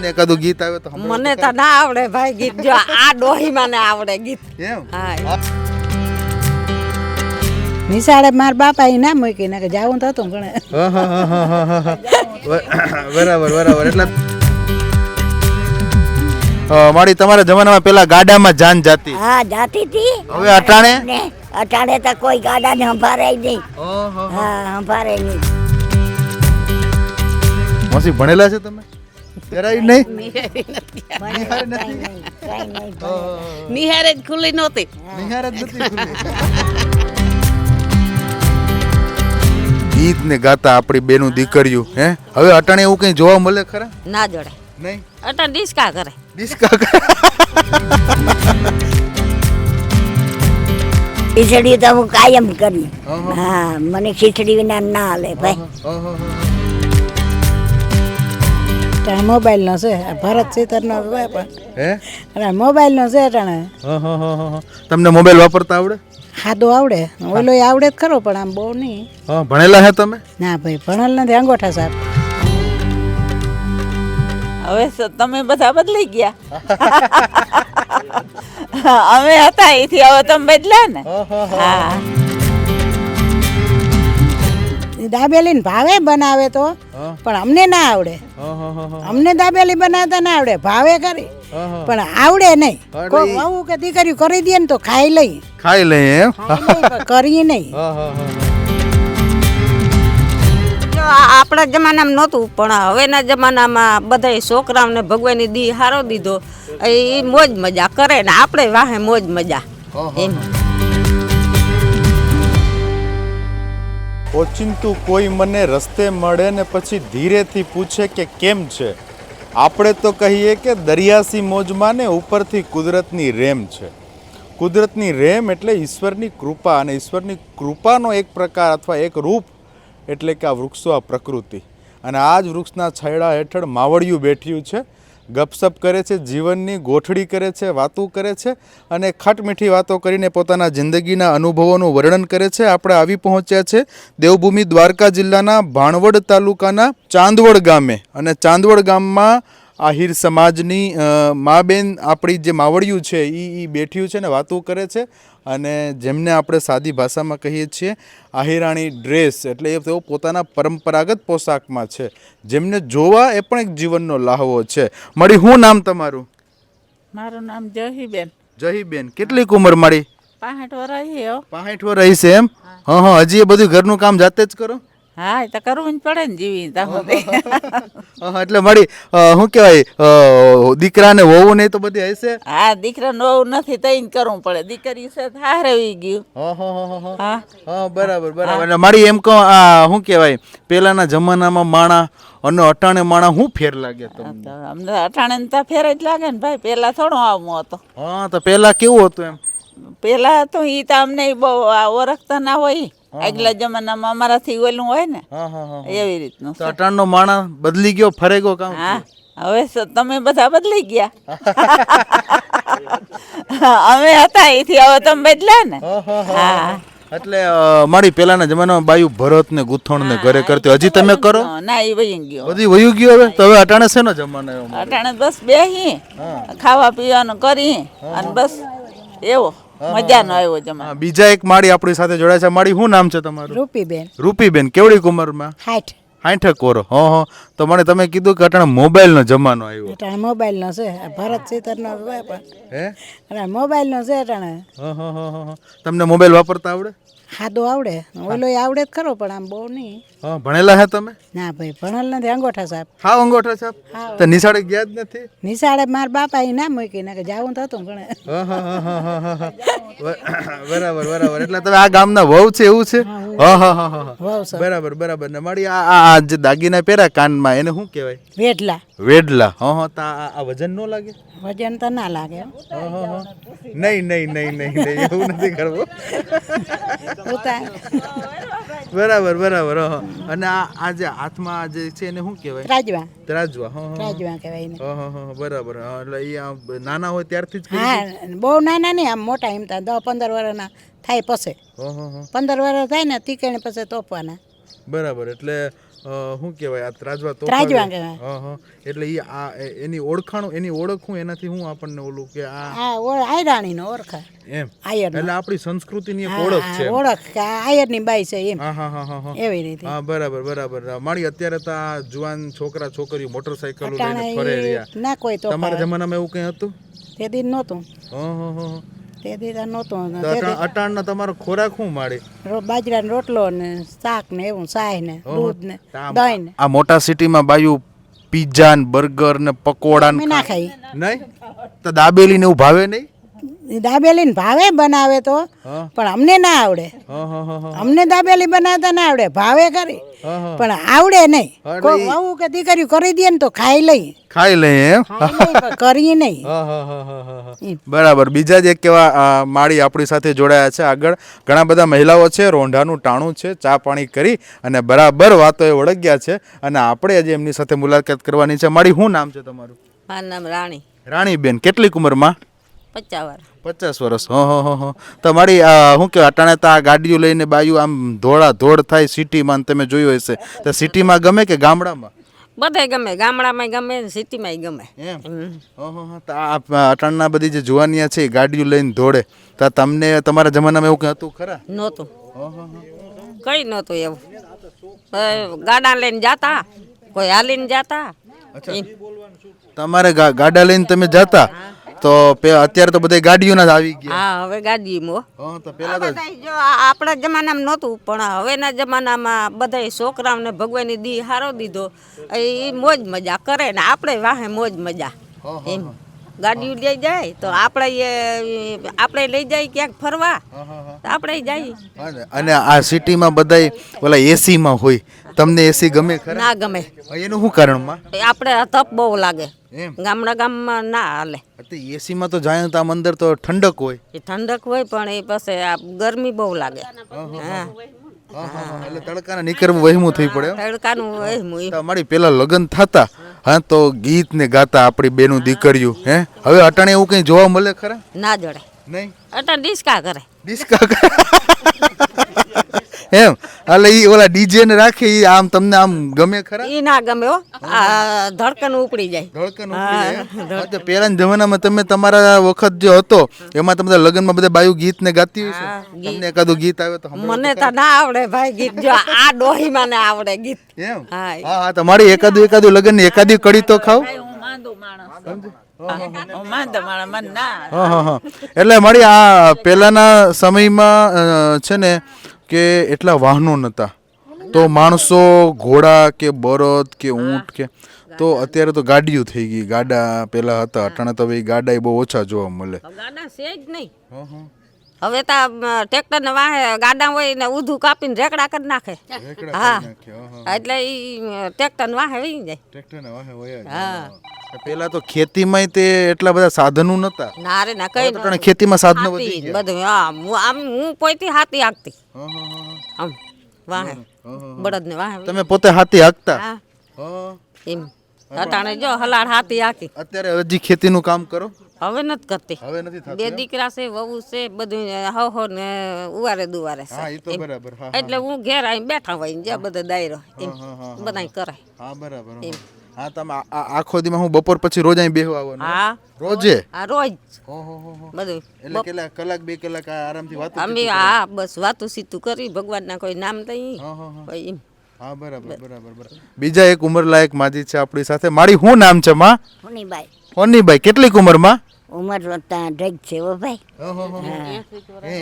તમને એકાદું ગીત આવે તો મને તો ના આવડે ભાઈ ગીત. જો આ ડોહી મને આવડે ગીત. એમ? હા. નિશાળે મારા બાપા એ ના મૂકી ને કે જાવું તો હતું હા. બરાબર બરાબર. એટલે મારી તમારા જમાનામાં પેલા ગાડામાં જાન જાતી. હા જાતી હતી હવે અટાણે? અટાણે તો કોઈ ગાડાને સંભાળે નહીં. હા સંભાળે નહીં. મસી ભણેલા છે તમે? જરાય નહીં કઈ નહીં કઈ નિહારે જ ખુલ્લી નહોતી નિહાર જ નથી ગીત ને ગાતા આપણી બેનું દીકરીયું હે? હવે અટાણે એવું કઈ જોવા મળે ખરા? ના જોડે. નહીં? અટાણ ડિસ્કા કરે. ડિસ્કા ખીચડી તો હું કાયમ કરી. હા મને ખીચડી વિના ના હાલે ભાઈ. ત્યાં મોબાઈલનો છે. આ ભરત સીતરનો પણ. હે? અને મોબાઈલનો છે અટાણે હા, હા, હા, હા, હા. તમને મોબાઈલ વાપરતા આવડે? ખાધો આવડે. ઓલો આવડે જ ખરો પણ આમ બહુ નહીં. હા ભણેલા હે તમે? ના ભાઈ ભણેલ નથી. અંગોઠા સાહેબ. હવે તમે બધા બદલાઈ ગયા. અમે હતા એથી હવે તમે બદલ્યા ને? હા. દાબેલી ભાવે બનાવે તો પણ અમને ના આવડે. અમને દાબેલી બનાવતા ના આવડે ભાવે કરી. પણ આવડે નહીં. કોઈ આવું કે દીકરી કરી દે ને તો ખાઈ લઈ. ખાઈ લઈ એમ. કરી નહીં. આપણા જમાનામાં નહોતું પણ હવેના જમાનામાં બધા છોકરાઓને ભગવાનની દી હારો દીધો. એ મોજ મજા કરે ને આપણે વાહે મોજ મજા. એમ. ઓચિંતું કોઈ મને રસ્તે મળે ને પછી ધીરેથી પૂછે કે કેમ છે? આપણે તો કહીએ કે દરિયાસી મોજમાં ને ઉપરથી કુદરતની રેમ છે. કુદરતની રેમ એટલે ઈશ્વરની કૃપા અને ઈશ્વરની કૃપાનો એક પ્રકાર અથવા એક રૂપ એટલે કે આ વૃક્ષો આ પ્રકૃતિ. અને આ જ વૃક્ષના છાયડા હેઠળ માવડિયું બેઠ્યું છે. ગપસપ કરે છે, જીવનની ગોઠડી કરે છે, વાતો કરે છે અને ખટમીઠી વાતો કરીને પોતાના જિંદગીના અનુભવોનું વર્ણન કરે છે. આપણે આવી પહોંચ્યા છે દેવભૂમિ દ્વારકા જિલ્લાના ભાણવડ તાલુકાના ચાંદવડ ગામે અને ચાંદવડ ગામમાં આહિર સમાજની મા બેન આપણી જે માવડિયું છે એ એ બેઠ્યું છે ને વાતો કરે છે અને જેમને આપણે સાદી ભાષામાં કહીએ છીએ આહિરાણી ડ્રેસ એટલે એ તેઓ પોતાના પરંપરાગત પોશાકમાં છે. જેમને જોવા એ પણ એક જીવનનો લાહવો છે. મળી શું નામ તમારું? મારું નામ જહીબેન. જહીબેન. કેટલીક ઉંમર મારી પાસઠ વર્ષ હો પાંઠ વર્ષ એમ? હા હા હજી એ બધું ઘરનું કામ જાતે જ કરો? હા એ તો કરવું જ પડે ને જીવી હા, હા, એટલે મળી શું કહેવાય દીકરાને વહુ નહીં તો બધી હશે? હા દીકરા નવું નથી તઈ કરવું પડે. દીકરી છે હારવી ગયું. હા હા હા હા હા. હા. બરાબર બરાબર. એટલે મારી એમ કહો આ શું કહેવાય પેલાના જમાનામાં માણા અને અટાણે માણા શું ફેર લાગે તમને? તો અમને અટાણે ત્યાં ફેર જ લાગે ને ભાઈ. પેલા થોડો આવું હતો. હા તો પેલા કેવું હતું એમ? પેલા તો ઈ તો અમને બહુ ઓળખતા ના હોય. આગલા જમાનામાં અમારાથી ઓલું હોય ને એવી રીતનું અટાણનો માણા બદલી ગયો ફરે ગયો કામ? હા હવે તમે બધા બદલી ગયા. અમે હતા એથી હવે તમે બદલ્યા ને. હા એટલે મારી પેલાના જમાનામાં બાયું ભરત ને ગૂંથણ ને ઘરે કરતી હજી તમે કરો? ના એ વહી ગયો. બધી વયું ગયું હવે? તો હવે અટાણે શેનો જમાનો અટાણે બસ બેહી ખાવા પીવાનું કરી અને બસ એવો. મજાનો આવ્યો જમા બીજા એક માળી આપણી સાથે જોડાય છે. માળી શું નામ છે તમારું? રૂપીબેન. રૂપીબેન કેવડી ઉંમરમાં? હાઠ. સાઠક કોરો હો હો. તો મને તમે કીધું કે અટાણે મોબાઈલનો જમાનો આવ્યો. અટાણે મોબાઈલનો છે. ભારત ભરત સીતરનો પણ. હે? મોબાઈલ મોબાઈલનો છે અટાણે. હા હા હા હા. તમને મોબાઈલ વાપરતા આવડે? ખાધો આવડે. ઓલો આવડે જ ખરો પણ આમ બહુ નહીં. હા ભણેલા હે તમે? ના ભાઈ ભણેલ નથી અંગોઠા સાહેબ. હા અંગોઠા સાહેબ. તો નિશાળે ગયા જ નથી? નિશાળે મારા બાપા એ ના મૂકી ને કે જાવું તો હતું. બ- બરાબર બરાબર. એટલે તમે આ ગામના વહુ છે એવું છે. બરાબર બરાબર. ને મારી આ આ જે દાગીના પહેર્યા કાનમાં એને શું કહેવાય? વેડલા. વેડલા. હા હા તા આ વજન ન લાગે? વજન તો ના લાગે. નહીં નહીં નહીં નહીં નહીં એવું નથી કરવું. બરાબર બરાબર. અને આ આ જે હાથમાં જે છે એને શું કહેવાય? રાજવા ત્રાજવા હા રાજવા કહેવાય હા હા બરાબર. એટલે એ નાના હોય ત્યારથી જ હા બહુ નાના નહીં આમ મોટા એમ થાય. દસ પંદર વર્ષના થાય પછી. હા હા. હા પંદર વર્ષ થાય ને તીકણી પછી તોપવાના. બરાબર એટલે શું કહેવાય આ ત્રાજવા તો એટલે ઈ આ એની ઓળખાણ એની ઓળખ હું એનાથી હું આપણને ઓલું કે આ? આયરાણી નો ઓળખ એમ. આયર એટલે આપણી સંસ્કૃતિની એક ઓળખ છે ઓળખ કે આયરની બાઈ છે એમ. હા હા હા હા. એવી રીતે. હા બરાબર બરાબર. મારી અત્યારે તો આ જુવાન છોકરા છોકરીઓ મોટરસાયકલ લઈને ફરે રહ્યા. ના કોઈ તો તમારા જમાનામાં એવું કંઈ હતું? તે દિન નહોતું. હા હા હા. તે દીધા નહોતું તો અટાણ- અટાણનો તમારો ખોરાક શું મળે? બાજરાનો રોટલો ને શાક ને એવું સાય ને દૂધ ને દહીં ને. આ મોટા સિટીમાં બાયું પીઝા ને બર્ગર ને પકોડા ને ના ખાઈ નહીં? તો દાબેલી ને એવું ભાવે નહીં? દાબેલી ભાવે બનાવે તો પણ અમને ના આવડે. હા હા હા હા. અમને દાબેલી બનાવતા ના આવડે ભાવે કરી. પણ આવડે નહીં. કોઈ વહુ કે દીકરી કરી દે ને તો ખાઈ લઈ. ખાઈ લે એમ? ખાઈ લઈ નહીં. હા, હા, હા, હા, હા, હા. એમ. બરાબર. બીજા જ એક કેવા માળી આપણી સાથે જોડાયા છે આગળ. ઘણા બધા મહિલાઓ છે રોંઢાનું ટાણું છે ચા પાણી કરી અને બરાબર વાતો એ ઓળગ્યા છે. અને આપણે આજે એમની સાથે મુલાકાત કરવાની છે. માળી શું નામ છે તમારું? મારું નામ રાણી. રાણીબેન. કેટલીક ઉંમરમાં? પચાસ વર્ષ હં હં હં હં. તો મારી શું કહેવાય અટાણે તો આ ગાડીઓ લઈને બાયું આમ ધોળા ધોળ થાય સિટીમાં તમે જોયું હશે. તો સિટીમાં ગમે કે ગામડામાં? બધે ગમે. ગામડામાં ગમે સિટીમાં ગમે. હં, હં, હં. અટાણના બધી જે જુવાનિયા છે ગાડીઓ લઈને ધોળે. તો તમને તમારા જમાનામાં એવું કંઈ હતું ખરા? નહોતું. હં, હં, હં. કઈ નહોતું એવું. ગાડા લઈને જાતા. કોઈ હાલીને જાતા. તમારે ગાડા લઈને તમે જતા? તો પે- અત્યારે તો બધા ગાડીઓના જ આવી ગયા. હા હવે ગાડીમાં હં, તો પેલા તો બધાય જો આ આપણા જમાનામાં નહોતું પણ હવેના જમાનામાં બધાય છોકરાઓને ભગવાનની દી હારો દીધો. એ મોજ મજા કરે ને આપણે વાહે મોજ મજા. એમ. ગાડીઓ લઈ જાય તો આપણે એ- આપણે લઈ જાય ક્યાંક ફરવા. તો આપણે જઈએ. અને- અને આ સિટીમાં બધાય ઓલા એસીમાં હોય. તમને એસી ગમે ખરા? ના ગમે. એનું શું કારણમાં? આપણે તપ બહુ લાગે. એમ? ગામડા ગામમાં ના હાલે. એસીમાં તો જાય તો આમ અંદર તો ઠંડક હોય. એ ઠંડક હોય પણ એ પાસે આ ગરમી બહુ લાગે. હા. એટલે તડકાના નીકળવું વહેમું થઈ પડે તડકાનું વહેમું અમારી પેલા લગ્ન થતા હા તો ગીત ને ગાતા આપણી બેનું દીકરીયું હે? હવે અટાણે એવું કઈ જોવા મળે ખરા? ના જડે. નહીં? અટાણે ડિસ્કા કરે. ડિસ્કા એમ? એટલે ઈ ઓલા ડીજે ને રાખે ઈ આમ તમને આમ ગમે ખરા? ઈ ના ગમે હો. આ ધડકન ઉપડી જાય. ધડકન ઉપડી જાય? પહેલાના જમાનામાં તમે તમારા વખત જે હતો એમાં તમે લગ્ન લગ્નમાં બધા બાયું ગીત ને ગાતી હોય તમને એકાદું ગીત આવે તો મને તો ના આવડે ભાઈ ગીત. જો આ ડોહીમાં ના આવડે ગીત. એમ? હા હા તમારી એકાદું એકાદું લગ્નની એકાદી કડી તો ખાવ? હું માંદો માણસ. એટલે મારી આ પહેલાના સમયમાં છે ને કે એટલા વાહનો નહોતા તો માણસો ઘોડા કે બળદ કે ઊંટ કે તો અત્યારે તો ગાડીઓ થઈ ગઈ. ગાડા પેલા હતા અટાણે તો હવે ગાડા બહુ ઓછા જોવા મળે. ગાડા છે જ નહીં. હવે તો ટ્રેક્ટર ને વાહે ગાડા હોય ને ઊધું કાપીને રેકડા કરી નાખે. હા. એટલે ઈ ટ્રેક્ટર ને વાહે વહી જાય હા. પેલા તો ખેતીમાં તે એટલા બધા સાધનો નહોતા ના રે ના કઈ ખેતીમાં સાધનો બધું હા. આમ હું પોઈથી હાથી હા, આમ વાહે. બળદ ને વાહે. તમે પોતે હાથી હાકતા. એમ. અટાણે જો હલાડ હાથી હાકી. અત્યારે હજી ખેતીનું કામ કરો? હવે નથી કરતી. હવે નથી થતી બે દીકરા છે વહુ છે બધું હો હો ને ઉવારે દુવારે હા એ તો બરાબર. હા એટલે હું. ઘેર આવીને બેઠા હોય ને બધા બધો દાયરો એમ. બધાય કરે હા બરાબર હા. હા તમે આ- આ- આખો દીમાં હું બપોર પછી રોજ અહીં બેહવા આવવાનું હા. રોજે? આ રોજ. ઓહો હો હો. બધું. એટલે કેટલા કલાક બે કલાક આ આરામથી વાતો અમે હા બસ વાતું સીતું કરી ભગવાનના કોઈ નામ નહીં હા, હા, હા. કોઈ એમ. હા બરાબર બરાબર બરાબર. બીજા એક ઉંમરલાયક માજી છે આપણી સાથે. મારી શું નામ છે માં? હોનીબાઈ. હોનીભાઈ કેટલીક ઉંમરમાં? ઉંમર વધતા છે હો ભાઈ.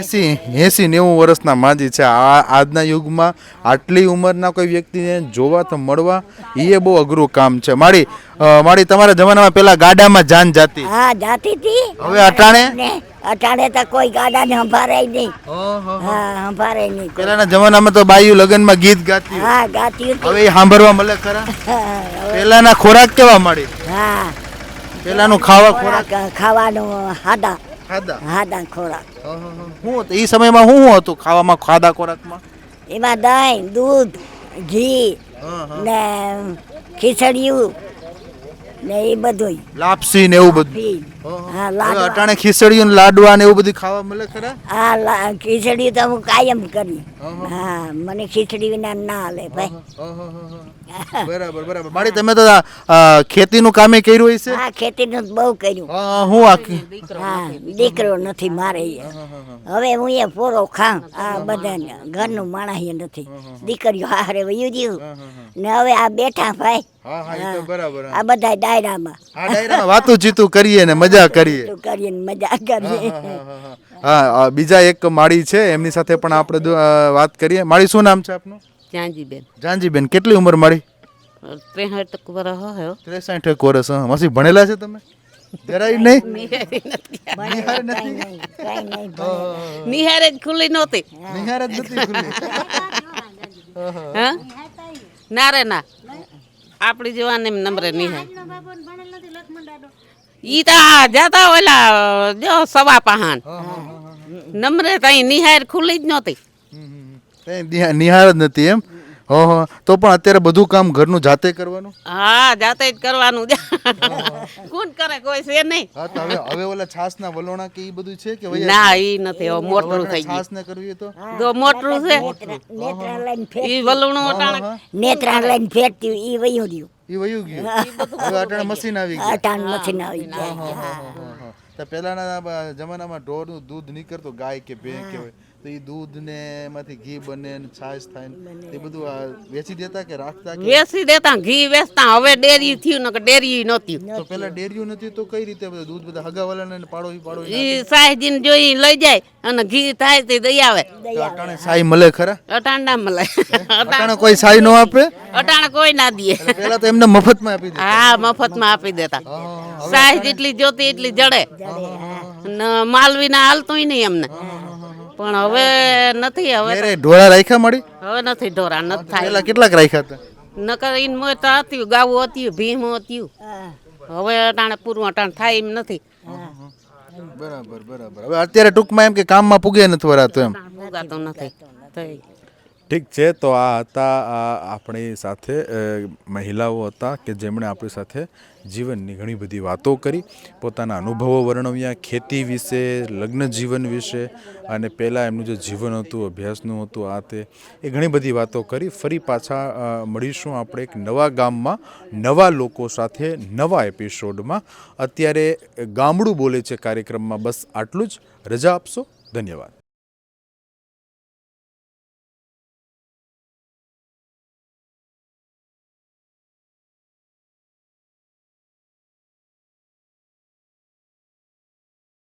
એસી એસી નેવું વર્ષના માજી છે. આ આજના યુગમાં આટલી ઉંમરના કોઈ વ્યક્તિને જોવા તો મળવા એ બહુ અઘરું કામ છે. મારી મારી તમારા જમાનામાં પેલા ગાડામાં જાન જાતી. હા જાતી હતી હવે અટાણે? અટાણે તો કોઈ ગાડા ને સંભાળે નહીં હા સંભાળે નહીં. પેલાના જમાનામાં તો બાયું લગ્નમાં ગીત ગાતી. હા ગાતી હવે સાંભળવા મળે ખરા. પેલાના ખોરાક કેવા મળી? હા. પેલાનું ખાવા ખોરાક? ખાવાનો હાદા. ખાધા હાદા ખોરાક. હું એ સમયમાં શું શું હતું ખાવામાં ખાધા ખોરાકમાં? એમાં દહીં દૂધ ઘી ને ખીચડીયું ને એ બધું લાપસી ને એવું બધું? હા લાડવા. અટાણે ખીચડીઓ ને લાડવા ને એવું બધું ખાવા મળે ખરા? હા ખીચડી તો હું કાયમ કરી. હા મને ખીચડી વિના ના હાલે ભાઈ. બરાબર બરાબર. મારી તમે તો ખેતીનું કામે કર્યું હશે હા ખેતીનું બહુ કર્યું. હા હું દીકરો નથી મારે હવે હું એ પોરો ખાઉં. આ બધાને ઘરનું માણસ એ નથી. દીકરીઓ હારે વયું ગયું. ને હવે આ બેઠા ભાઈ. હા હા એ તો બરાબર આ બધા ડાયરામાં. આ ડાયરામાં વાતું જીતું કરીએ ને મજા કરીએ. કરીએ મજા કરીએ. હા બીજા એક માળી છે એમની સાથે પણ આપણે વાત કરીએ. માળી શું નામ છે આપનું? જાનજીબેન. જાનજીબેન કેટલી ઉંમર માળી? ત્રેસઠ વર્ષ હોય ત્રેસાઠ વર્ષ મસી ભણેલા છે તમે? જરાય નહીં? નિહાર નથી. કઈ નિહારે જ ખુલ્લી નહોતી. નિહાર જ નથી ખુલ્લી. હા? ના રે ના. આપણી જવાને એમ નંબરે નિહાર ઈ તો જાતા ઓલા જો સવા પહાન નમરે તઈ નિહાર ખુલ્લી જ નહોતી. તઈ નિહાર જ નથી એમ? હો હો. તો પણ અત્યારે બધું કામ ઘરનું જાતે કરવાનું? હા જાતે જ કરવાનું. કોણ કરે? કોઈ છે નહીં. હા હવે હવે ઓલા છાસના વલોણા કે ઈ બધું છે કે ના ઈ નથી. હવે મોટરું થઈ ગયું. છાસ ને કરવી તો? તો મોટરું છે. નેત્રા લાઈન ફેર ઈ વલુણું અટાણે. નેત્રા લઈને ફેરતી ઈ વયો રહ્યું ઈ વયું ગયું. હવે અટાણે મશીન આવી ગયું. અટાણ મશીન આવી હા. તો પહેલાના જમાનામાં ઢોરનું દૂધ નીકળતું ગાય કે ભેં કે હોય. તો એ દૂધ ને એમાંથી ઘી બને ને છાશ થાય ને એ બધું આ વેચી દેતા કે રાખતા કે? વેચી દેતા ઘી વેચતા. હવે ડેરી થયું ને ડેરી નહોતી. તો પેલા ડેરીયું નથી તો કઈ રીતે બધું દૂધ બધા હગાવાલાને પાડો પાડો એ સાહેજી ને જોઈ લઈ જાય અને ઘી થાય તે દઈ આવે. અટાણે સાઈ મળે ખરા? અટાણ ના મળે. અટાણે કોઈ સાઈ નો આપે? અટાણ કોઈ ના દે. પેલા તો એમને મફતમાં આપી દે હા મફતમાં આપી દેતા. સાહેજ જેટલી જોતી એટલી જડે. માલવી ના હાલતું નહીં અમને પણ હવે નથી હવે ઢોળા રાખ્યા મળી? હવે નથી ઢોરા નથી થાય. કેટલાક રાખ્યા હતા? નકર ઈન મોટા હતી ગાવું હતું ભીમ હતી હવે ટાણે પૂરું થાય એમ નથી. બરાબર બરાબર. હવે અત્યારે ટૂંકમાં એમ કે કામમાં પૂગે નથી વરાતું એમ? ઉગાતું નથી. થઈ ઠીક છે, તો આ હતા આપણી સાથે મહિલાઓ હતા કે જેમણે આપણી સાથે જીવનની ઘણી બધી વાતો કરી. પોતાના અનુભવો વર્ણવ્યા, ખેતી વિશે, લગ્ન જીવન વિશે, અને પહેલાં એમનું જે જીવન હતું, અભ્યાસનું હતું, આ તે, એ ઘણી બધી વાતો કરી. ફરી પાછા મળીશું આપણે એક નવા ગામમાં, નવા લોકો સાથે, નવા એપિસોડમાં. અત્યારે ગામડું બોલે છે કાર્યક્રમમાં બસ આટલું જ. રજા આપશો? ધન્યવાદ.